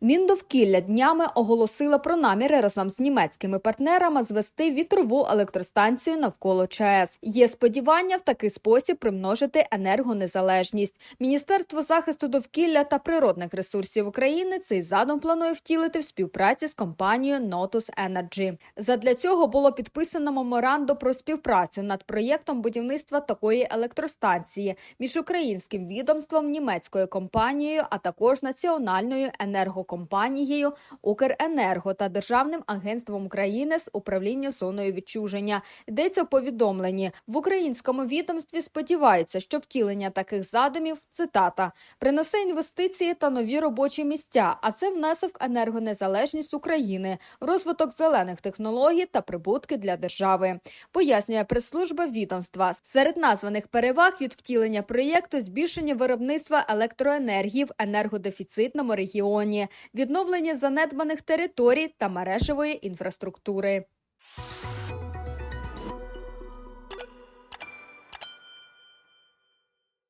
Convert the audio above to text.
Міндовкілля днями оголосила про наміри разом з німецькими партнерами звести вітрову електростанцію навколо ЧАЕС. Є сподівання в такий спосіб примножити енергонезалежність. Міністерство захисту довкілля та природних ресурсів України цей задум планує втілити в співпраці з компанією Notus Energy. Задля цього було підписано меморандум про співпрацю над проєктом будівництва такої електростанції між українським відомством, німецькою компанією, а також національною енергокомпанією Укренерго та Державним агентством України з управління зоною відчуження. Йдеться в повідомленні в українському відомстві. Сподіваються, що втілення таких задумів цитата принесе інвестиції та нові робочі місця. А це внесок енергонезалежність України, розвиток зелених технологій та прибутки для держави. Пояснює прес-служба відомства. Серед названих переваг від втілення проєкту збільшення виробництва електроенергії в енергодефіцитному регіоні, відновлення занедбаних територій та мережевої інфраструктури.